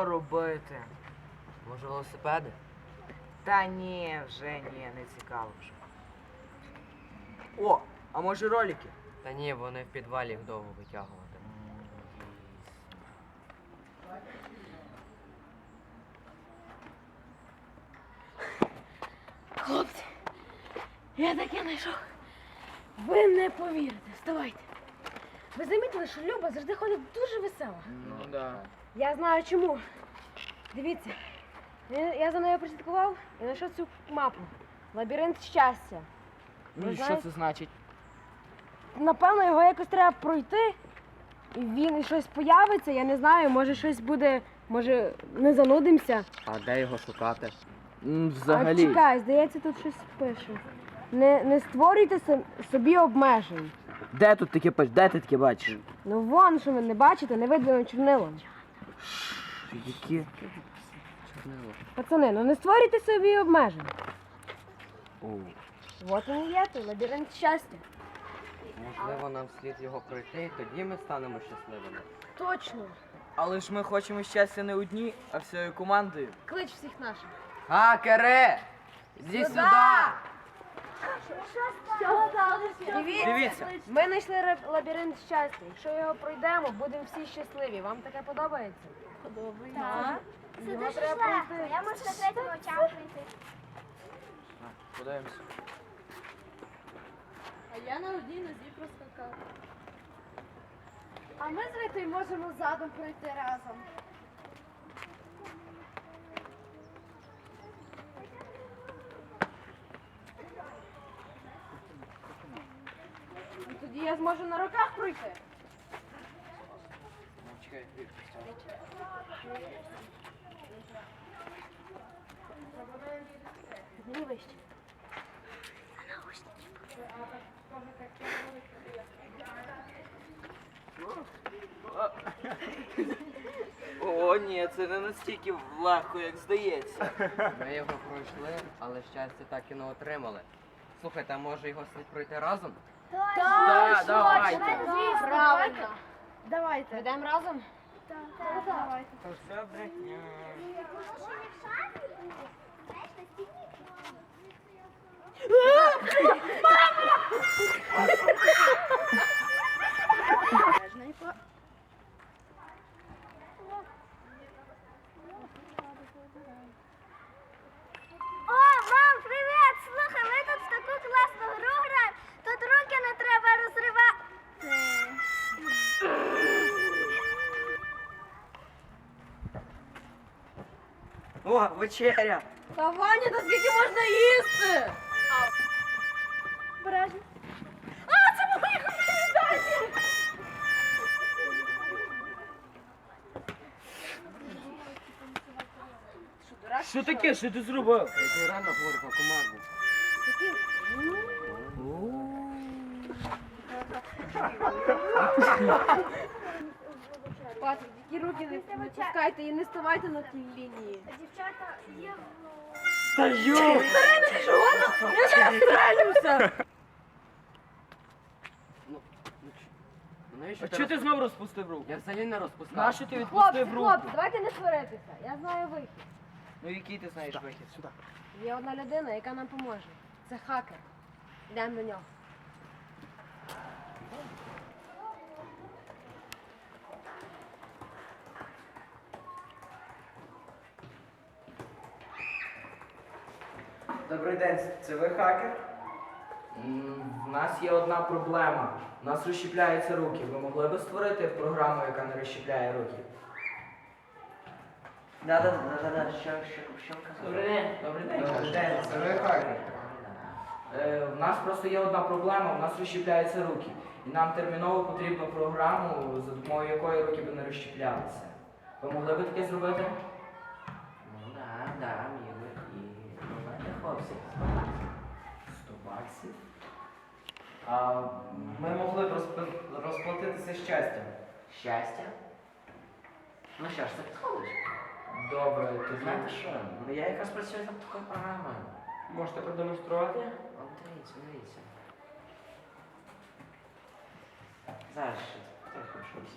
що робити? Може велосипеди? Та ні, вже ні, не цікаво вже. О, а може ролики? Та ні, вони в підвалі їх довго витягувати. Хлопці, я таке знайшов. Ви не повірите, вставайте. Ви замітили, що Люба завжди ходить дуже весела. Ну да. Я знаю чому. Дивіться, я я за нею прослідкував і знайшов цю мапу. Лабіринт щастя. Ну Ви і що знаєте- це значить? Напевно, його якось треба пройти. І він і щось появиться, я не знаю, може щось буде, може не занудимося. А де його шукати? А чекай, здається, тут щось пише. Не, не створюйте сам- собі обмежень. Де тут таке пиш? Де ти таке бачиш? Ну вон, що ви не бачите, не видно чорнилом. Які? Пацани, ну не створюйте собі обмежень. О. От він є, той лабіринт щастя. Можливо, нам слід його пройти, і тоді ми станемо щасливими. Точно. Але ж ми хочемо щастя не одні, а всією командою. Клич всіх наших. Хакери! Іди сюди! Дивіться, Дивіться. ми знайшли лабіринт щастя. Якщо його пройдемо, будемо всі щасливі. Вам таке подобається? Подобається. Так. Це дуже легко. Я можу на третьому очам прийти. Подивимося. А я на одній нозі проскакав. А ми з Ритою можемо задом пройти разом. Я зможу на руках пройти. Чекай. О, ні, це не настільки легко, як здається. Ми його пройшли, але щастя так і не отримали. Слухайте, а може його слід пройти разом? Так, давайте. Правильно. Давайте. Йдемо разом? Так, давайте. Та все брехня. О, О, вечеря! Та Ваня, та скільки можна їсти? Бережно. Що таке? Що ти зробив? Я реально говорю про команду. Патрик, які руки не, пускайте і не ставайте на тій лінії. Дівчата, є. Та йо! Я зараз стрелюся! А чого ти знов розпустив руку? Я взагалі не розпускав. Нащо ти Хлопці, відпустив руку? хлопці, давайте не сваритися. Я знаю вихід. Ну який ти знаєш вихід? Сюди. Є одна людина, яка нам поможе. Це хакер. Йдемо до нього. Добрий день, це ви хакер? У нас є одна проблема. У нас розщіпляються руки. Ви могли б створити програму, яка не розщіпляє руки? Да, да, да, да, да, що, що, що? Добрий день. Добрий день. Добрий день, це ви хакер. Е, У нас просто є одна проблема, у нас розщіпляються руки. І нам терміново потрібну програму, за допомогою якої руки би не розщіплялися. Ви могли б таке зробити? Ну, да, да, хлопці, 100 баксів. А ми могли б розпи- розплатитися щастям. щастя. Ну що ж, це підходить. Добре, тоді знаєте що? Ну, я якраз працюю над такою програмою. можете продемонструвати? От дивіться, дивіться. Зараз ще трохи щось.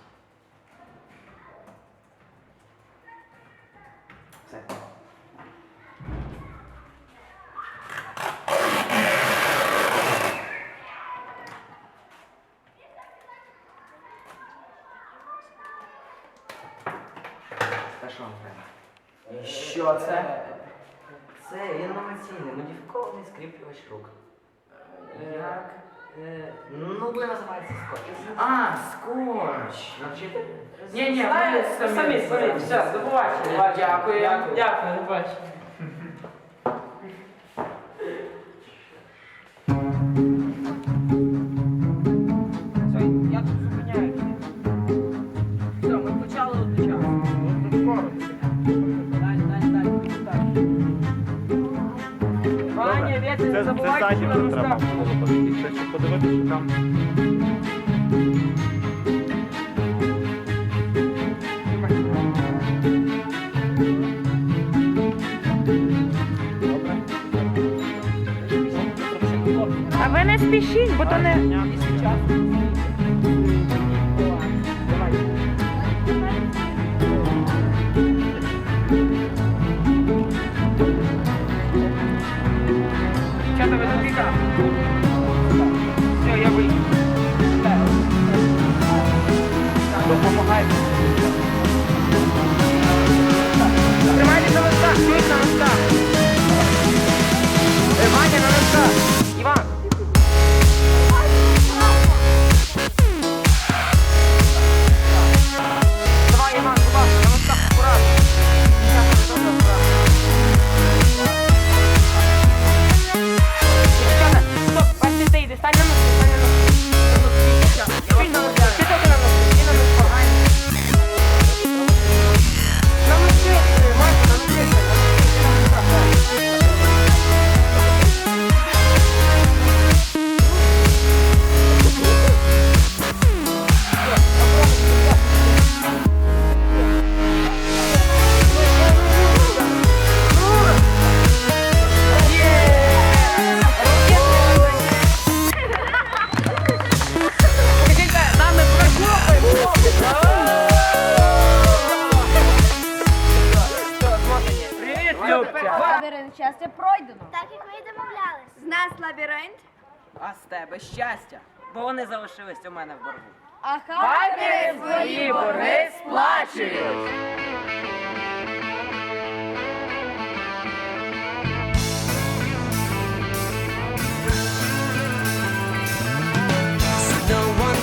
Що це? Це інноваційний модифікований скріплювач рук. Як? Е, Ну, буде називається скотч. А, скотч. Навчити? Ні, ні, самі, самі все, до побачення. Дякую. Дякую, до побачення. Це, заднім нам треба було подивитися, щоб подивитися, що там. А ви не спішіть, бо то не. Лабіринт щастя пройдено. Так як ми і домовлялись. З нас лабіринт. А з тебе щастя, бо вони залишились у мене в боргу. А Хати свої борги сплачують.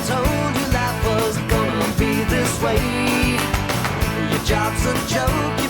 Told you life was gonna be this way. Your job's a joke,